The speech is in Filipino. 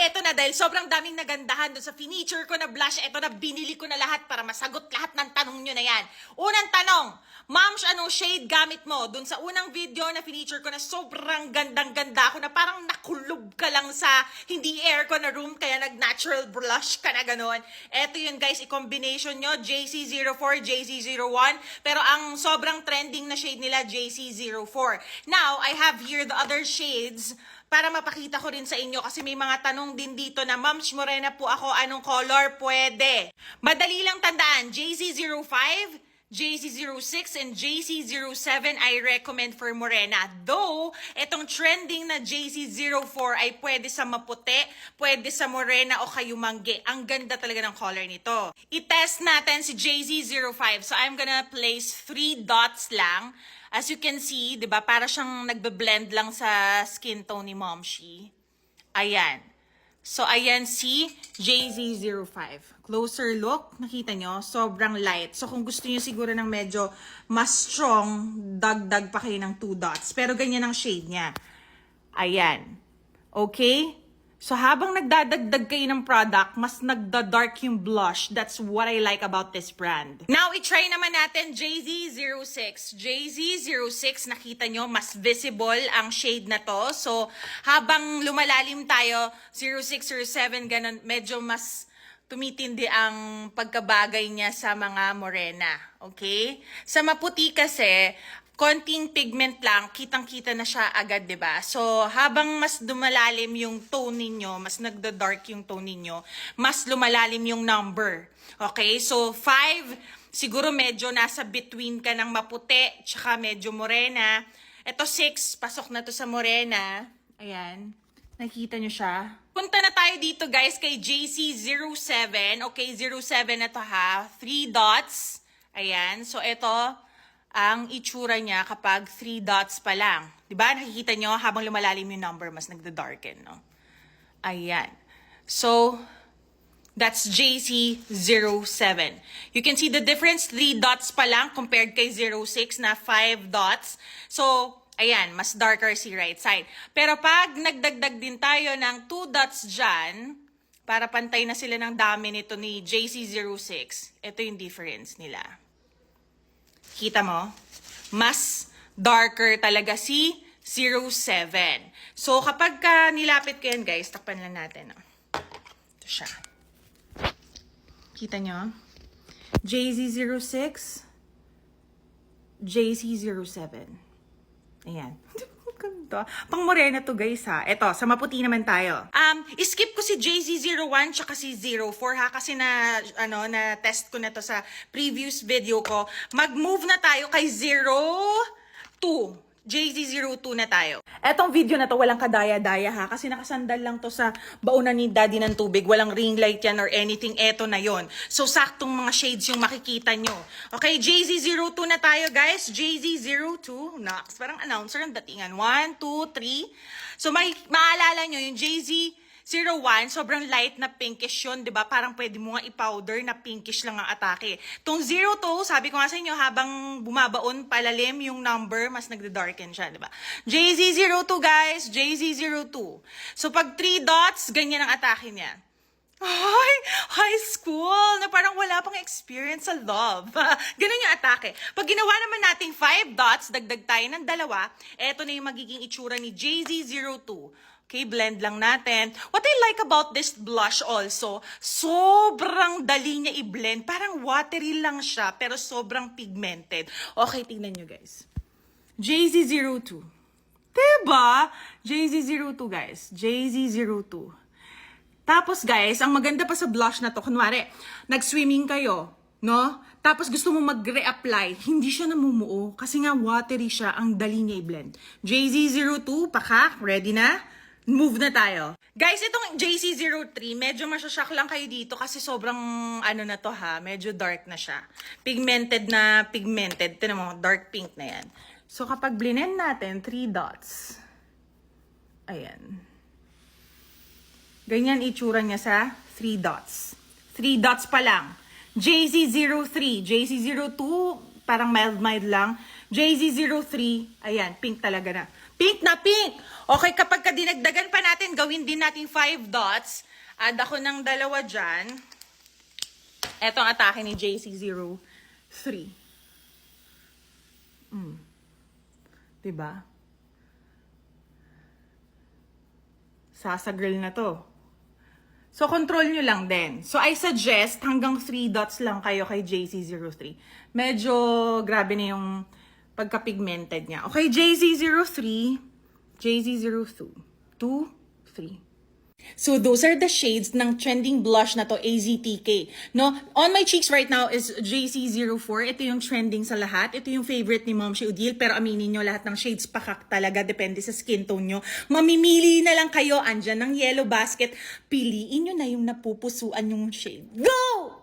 Eto na dahil sobrang daming nagandahan doon sa finiture ko na blush. Eto na, binili ko na lahat para masagot lahat ng tanong nyo na yan. Unang tanong, Mams, anong shade gamit mo? Doon sa unang video na finiture ko na sobrang gandang-ganda ako na parang nakulob ka lang sa hindi aircon na room kaya nag-natural blush ka na gano'n. Eto yun guys, i-combination nyo, JC04, JC01. Pero ang sobrang trending na shade nila, JC04. Now, I have here the other shades para mapakita ko rin sa inyo kasi may mga tanong din dito na Ma'am Morena po ako, anong color pwede? Madali lang tandaan, JC05, JC06 and JC07 I recommend for Morena. Though, itong trending na JC04 ay pwede sa maputi, pwede sa morena o kayumangge. Ang ganda talaga ng color nito. I-test natin si JC05. So, I'm gonna place three dots lang. As you can see, di ba, para siyang nagbe-blend lang sa skin tone ni Momshi. Ayan. So, ayan si JZ05. Closer look, nakita nyo, sobrang light. So, kung gusto nyo siguro ng medyo mas strong, dagdag pa kayo ng two dots. Pero ganyan ang shade niya. Ayan. Okay? So, habang nagdadagdag kayo ng product, mas nagda-dark yung blush. That's what I like about this brand. Now, i-try naman natin JZ06. JZ06, nakita nyo, mas visible ang shade na to. So, habang lumalalim tayo, 06 or 7, ganun, medyo mas tumitindi ang pagkabagay niya sa mga morena. Okay? Sa maputi kasi, konting pigment lang, kitang-kita na siya agad, 'di ba? So, habang mas lumalalim yung tone ninyo, mas nagda-dark yung tone ninyo, mas lumalalim yung number. Okay? So, 5, siguro medyo nasa between ka ng maputi, tsaka medyo morena. Ito 6, pasok na to sa morena. Ayan. Nakita nyo siya? Punta tayo dito guys kay JC07. Okay, 07 na to ha. 3 dots. Ayan. So, ito, ang itsura niya kapag 3 dots pa lang. ba? Nakikita nyo habang lumalalim yung number, mas nagda-darken, no? Ayan. So, that's JC07. You can see the difference, 3 dots pa lang compared kay 06 na 5 dots. So, ayan, mas darker si right side. Pero pag nagdagdag din tayo ng 2 dots dyan, para pantay na sila ng dami nito ni JC06, ito yung difference nila. Kita mo? Mas darker talaga si 07. So, kapag ka nilapit ko yan, guys, takpan lang natin. Oh. Ito siya. Kita nyo? JZ06, JC07. Ayan. Ganda. Pang morena to guys ha. Eto, sa maputi naman tayo. Um, skip ko si JZ01 tsaka si 04 ha kasi na ano na test ko na to sa previous video ko. Mag-move na tayo kay 02. JZ02 na tayo. Etong video na to walang kadaya-daya ha kasi nakasandal lang to sa baunan ni daddy ng tubig. Walang ring light yan or anything. Eto na yon. So saktong mga shades yung makikita nyo. Okay, JZ02 na tayo guys. JZ02. Nox. Parang announcer ang datingan. 1, 2, 3. So may maalala nyo yung JZ 01, sobrang light na pinkish yun, di ba? Parang pwede mo nga i-powder na pinkish lang ang atake. Tong 02, sabi ko nga sa inyo, habang bumabaon palalim yung number, mas nagda-darken siya, di ba? JZ02 guys, JZ02. So pag 3 dots, ganyan ang atake niya. Ay, high school, na parang wala pang experience sa love. Ganun yung atake. Pag ginawa naman nating 5 dots, dagdag tayo ng dalawa, eto na yung magiging itsura ni JZ02. Okay, blend lang natin. What I like about this blush also, sobrang dali niya i-blend. Parang watery lang siya, pero sobrang pigmented. Okay, tingnan nyo guys. JZ02. Diba? JZ02 guys. JZ02. Tapos guys, ang maganda pa sa blush na to, kunwari, nag-swimming kayo, no? Tapos gusto mo mag-reapply, hindi siya namumuo kasi nga watery siya, ang dali niya i-blend. JZ02, paka, ready na? Move na tayo. Guys, itong JC03, medyo masyashock lang kayo dito kasi sobrang ano na to ha, medyo dark na siya. Pigmented na pigmented. Tinan mo, dark pink na yan. So kapag blend natin, 3 dots. Ayan. Ganyan itsura niya sa 3 dots. 3 dots pa lang. JZ03, JZ02, parang mild-mild lang. JZ03, ayan, pink talaga na. Pink na pink. Okay, kapag ka dinagdagan pa natin, gawin din natin 5 dots. Add ako ng dalawa dyan. Ito ang atake ni JC03. Mm. Diba? Sasagirl na to. So, control nyo lang din. So, I suggest hanggang 3 dots lang kayo kay JC03. Medyo grabe na yung pagka-pigmented niya. Okay, JC03, JC02, 2, 3. So those are the shades ng trending blush na to, AZTK. No? On my cheeks right now is JC04. Ito yung trending sa lahat. Ito yung favorite ni Mom Udil. Pero aminin nyo, lahat ng shades pakak talaga. Depende sa skin tone nyo. Mamimili na lang kayo. Andyan ng yellow basket. Piliin nyo na yung napupusuan yung shade. Go!